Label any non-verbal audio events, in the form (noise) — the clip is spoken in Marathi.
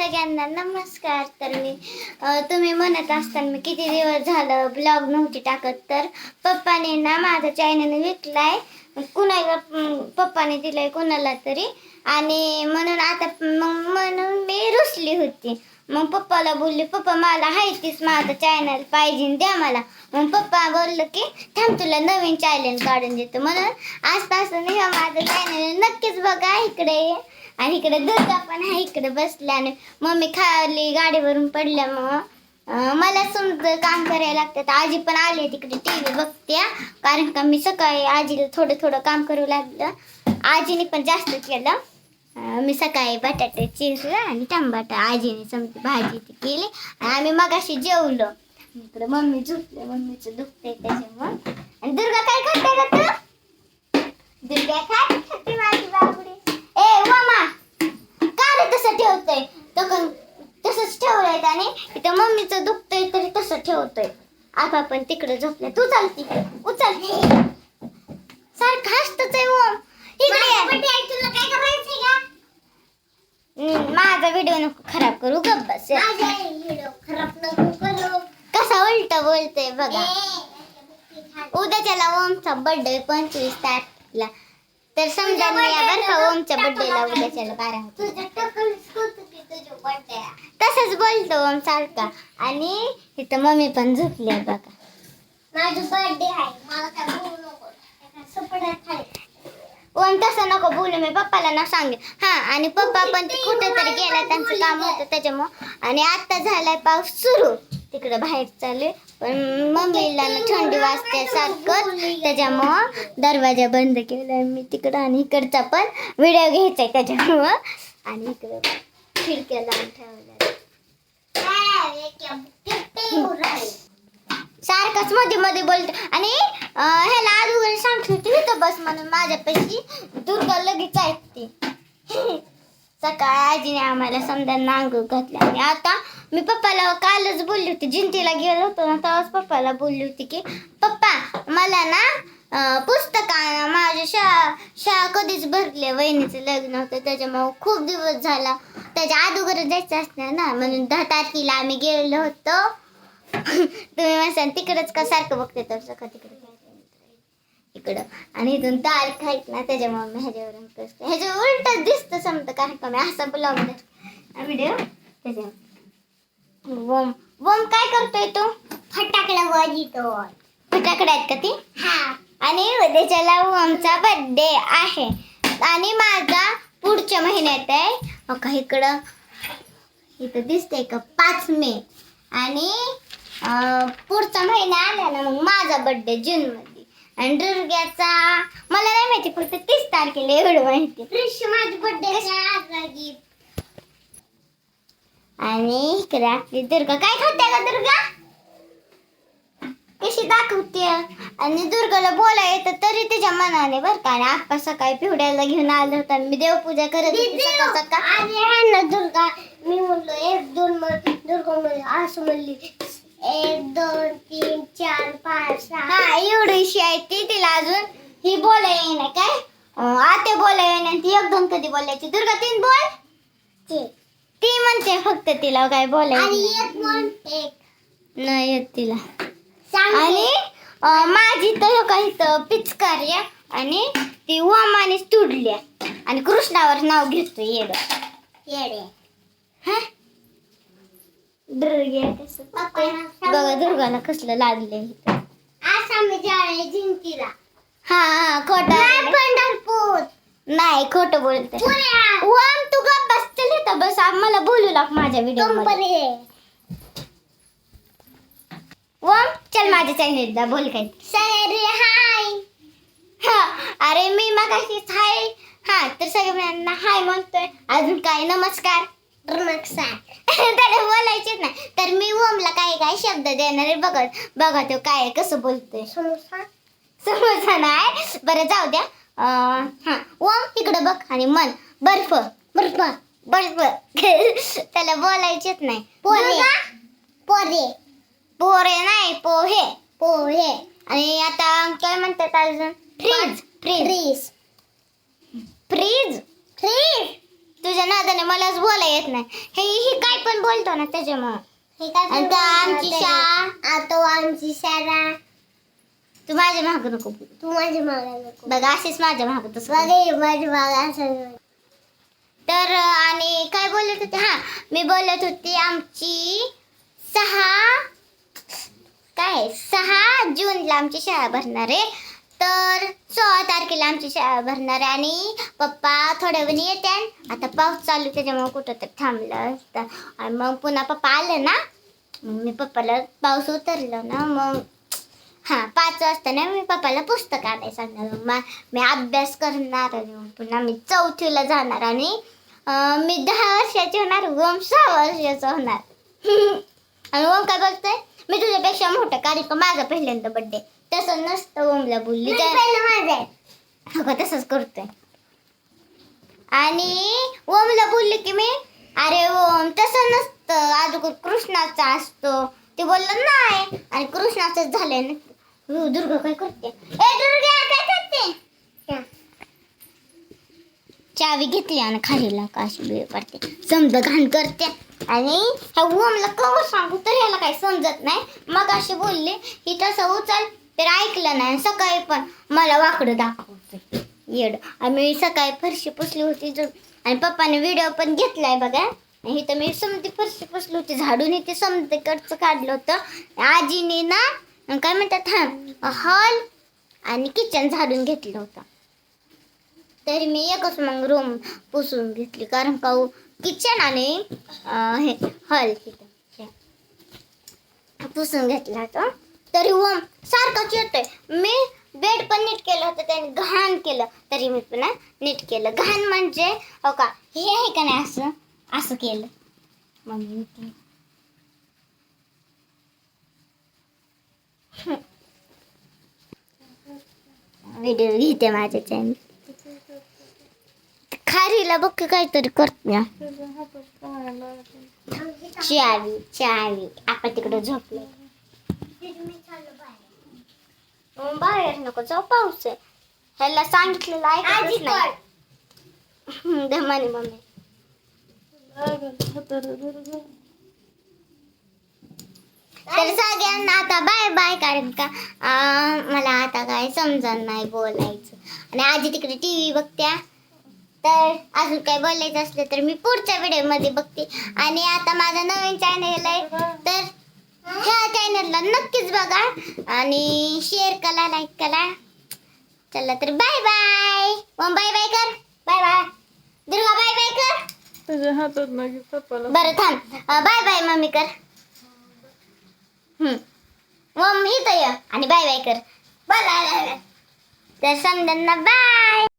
सगळ्यांना नमस्कार. तर मी तुम्ही म्हणत असताना मी किती दिवस झालं ब्लॉग नव्हती टाकत तर पप्पाने ना माझा चॅनल विकलाय. कुणाला पप्पाने दिलाय कुणाला तरी. आणि म्हणून आता मग म्हणून मी रुसली होती. मग पप्पाला बोलले पप्पा मला हायतीच माझं चॅनल पाहिजे द्या मला. मग पप्पा बोललं की थांब तुला नवीन चॅनल काढून देतो. म्हणून आजपासून हे माझं चॅनल नक्कीच बघा इकडे. आणि इकडे दुर्गा पण आहे इकडे बसल्याने आणि मम्मी खाली गाडीवरून पडल्यामुळं मग मला समज काम करायला लागतं आजी पण आली तिकडे टी व्ही बघते कारण का मी सकाळी आजीला थोडं थोडं काम करू लागलं. आजीने पण जास्त केलं. मी सकाळी बटाटे चिरलं आणि टमाटा आजीने समजी भाजी ती केली आणि आम्ही मगाशी जेवलो. इकडे मम्मी झोपले मम्मीचं दुखतंय त्याच्यामुळं. आणि दुर्गा काय करते का तू? दुर्गा काय खाते माझी बाबडी ठेवतोय तो का तसंच ठेवलंय त्याने इथं मम्मीचं दुखतंय तरी तसं ठेवतोय आपा पण तिकडे झोपल्या तू चाल तिकडे उचल सारखं हसतच आहे ओम माझा व्हिडिओ नको खराब करू गप बस खराब नको करू कसा उलट बोलतोय बघा उद्याच्याला ओमचा बर्थडे पंचवीस तारखेला तर समजा मी का ओमच्या बर्थडेला उद्याच्याला बारा तसंच बोलतो ओम सारखा. आणि इथं मम्मी पण झोपली आहे बघा. माझं बर्थडे आहे. मला काय बोलू नको. तसं नको बोलू मी पप्पाला ना सांगेन. हा आणि पप्पा पण कुठेतरी गेला त्यांचं काम होतं त्याच्यामुळं. आणि आता झालाय पाऊस सुरू. तिकडे बाहेर चालू पण मम्मीला ना थंडी वाजते सारखं त्याच्यामुळं दरवाजा बंद केला. मी तिकडं आणि इकडचा पण व्हिडिओ घ्यायचा आहे त्याच्यामुळं. आणि इकडं खिडक्या लावून ठेवल्या. सारखंच मध्ये मध्ये बोलते. आणि ह्याला अगोदर सांगत होती तर बस म्हणून माझ्यापाशी. दुर्गा लगेच ऐकते. (laughs) सकाळ आजीने आम्हाला समजा नांग घातल्या आणि आता मी पप्पाला कालच बोलली होती जिंतीला गेलो होतो ना तेव्हाच पप्पाला बोलली होती की पप्पा मला ना अं, माझ्या शाळा शाळा कधीच भरली वहिनीचं लग्न होतं त्याच्यामुळं खूप दिवस झाला. त्याच्या अगोदरच जायचं असणार ना म्हणून दहा तारखेला आम्ही गेलेलो होतो. (laughs) तुम्ही म्हणसान तिकडंच का सारखं बघते तर का तिकडे इकडं. आणि इथून तार आहेत ना त्याच्यामुळे मी ह्याच्यावरून करते ह्याच्या उलटच दिसतं समजा काय का मी असा ब्लॉग व्हिडिओ त्याच्या वोम. वोम काय करतोय तो? फटाकडा वाजितो फटाकडे आहेत का ती? हा. आणि उद्याच्याला ओमचा बर्थडे आहे. आणि माझा पुढच्या महिन्यात आहे. हो का इकडं. इथं दिसतंय का? पाच मे. आणि पुढचा महिना आला ना मग माझा बर्थडे जून मध्ये. आणि दुर्ग्याचा मला नाही माहिती फक्त तीस तारखेला एवढं माहिती. माझी बड्डे आज आणि इकडे आपली दुर्गा. काय खाते का दुर्गा? कशी दाखवते? आणि दुर्गाला बोला येतं तरी तिच्या मनाने बरं का. आणि आप्पा सकाळी पिवड्याला घेऊन आलं होतं मी देवपूजा करत होती सकाळ सकाळ. आणि ना दुर्गा मी म्हणलो एक दोन दुर्गा म्हणली असं म्हणली एक दोन तीन चार पाच सहा. हा एवढीशी आहे ती तिला अजून ही बोला येईना काय? अं, आते बोला येईना ती एक दोन कधी बोलायची? दुर्गा तीन बोल. तीन. ती म्हणते फक्त तिला काय आणि बोलायचं एक म्हण एक. नाही येत तिला. आणि अं, माझी तर काही तर पिचकार्या आणि ती वामाने तुडल्या. आणि कृष्णावर नाव घेतो येड. हा? बघा दुर्गाला कसलं लागले आसामी जाळे जिंतीला हा हा खोट पंढरपूर. नाही खोट बोलते. वाम तू गप बस चल इथं बस. आम्हाला बोलू लाग माझ्या व्हिडिओ वाम चल माझ्या चॅनेलला बोल काय सरे हाय. हा अरे मी मग हाय. हा तर सगळ्यांना हाय म्हणतोय. अजून काय नमस्कार. नमस्कार. (laughs) त्याला बोलायचेच नाही. तर मी ओमला काय काय शब्द देणार आहे बघत बघा तो काय कसं बोलतोय. समोसा? समोसा नाही. बरं जाऊ द्या. हा. ओम इकडं बघ आणि मन. बर्फ. बर्फ. बर्फ. (laughs) त्याला बोलायचेच नाही. पोरे दुर्गा, पोरे पोरे नाही पोहे. पोहे. आणि आता काय म्हणतात अजून? फ्रीज फ्रीज फ्रीज फ्रीज तुझ्या नादाने मलाच बोला येत नाही. हे ही काय पण बोलतो ना त्याच्यामुळं. हे आमची शाळा. आता आमची शाळा. तू माझ्या माग नको बोलू. तू माझी मागा नको. बघ अशीच माझ्या माग तसं. बघे माझी मागा असं तर अं, आणि काय बोलत होते? हा मी बोलत होती आमची सहा काय सहा जूनला आमची शाळा भरणार आहे. तर सोळा तारखेला आमची शाळा भरणार आहे. आणि पप्पा थोड्या वेळी येते आता पाऊस चालू त्याच्यामुळे कुठं तर थांबलं असतं. आणि मग पुन्हा पप्पा आले ना मग मी पप्पाला पाऊस उतरला ना मग हां पाच वाजता ना मी पप्पाला पुस्तक आणायला सांगणार. मग मा- अभ्यास करणार पुन्हा मी चौथीला जाणार आणि मी दहा वर्षाची होणार ओम सहा वर्षाचा होणार. (laughs) आणि ओम काय बोलतोय? मी तुझ्यापेक्षा मोठं कारण का माझा पहिल्यांदा बड्डे तसं नसतं ओमला बोलली तर. हो तसंच करतोय. आणि ओमला बोलले की मी अरे ओम तसं नसतं. अजून कृष्णाचा असतो. ते बोललं नाही. आणि कृष्णाचंच झालंय ना. दुर्गा काय करते? ए दुर्गा काय करते? चावी घेतली आणि खालीला काशी वेळ पडते. समज घाण करते. आणि ह्या ओमला कवर सांगू तर ह्याला काही समजत नाही. मग अशी बोलले ही तसं उचल. तर ऐकलं नाही. सकाळी पण मला वाकडं दाखवते. येड. आम्ही सकाळी फरशी पुसली होती आणि पप्पाने व्हिडिओ पण घेतलाय बघा. आणि इथं मी समधी फरशी पुसली होती. झाडून इथे समधीकडचं काढलं होतं. आजीने ना काय म्हणतात हा हॉल आणि किचन झाडून घेतलं होतं. तरी मी एकच मग रूम पुसून घेतली कारण का हो, किचन आणि हे हॉल पुसून घेतला होता. तरी ओम सारखंच येतोय. मी बेड पण नीट केलं होतं त्याने घाण केलं. तरी मी पुन्हा नीट केलं. घाण म्हणजे हो का हे आहे का नाही असं? असं केलं. मम्मी (laughs) व्हिडिओ घेते माझ्या चॅनल खारीला बघ की काहीतरी करते चावी चावी. आपण तिकडे झोपलो बाहेर नको जाऊ पाऊस आहे. ह्याला सांगितलेलं ऐकतच नाही धमानी मम्मी. तर सगळ्यांना आता बाय बाय कारण का मला आता काय समजत नाही बोलायचं. आणि आजी तिकडे टी व्ही बघत्या तर अजून काय बोलायचं असलं तर मी पुढच्या व्हिडिओमध्ये बघते. आणि आता माझा नवीन चॅनल आहे. तर ह्या चॅनलला नक्कीच बघा. आणि शेअर करा लाईक करा. चला तर बाय बाय मग बाय बाय कर. Bye bye Durga bye bye कर. तुझ्या हातात नाही पप्पाला. बरं थांब. बाय बाय मम्मी कर. मम्मी मग ये. आणि बाय बाय कर. बाय बाय बाय तर समजांना बाय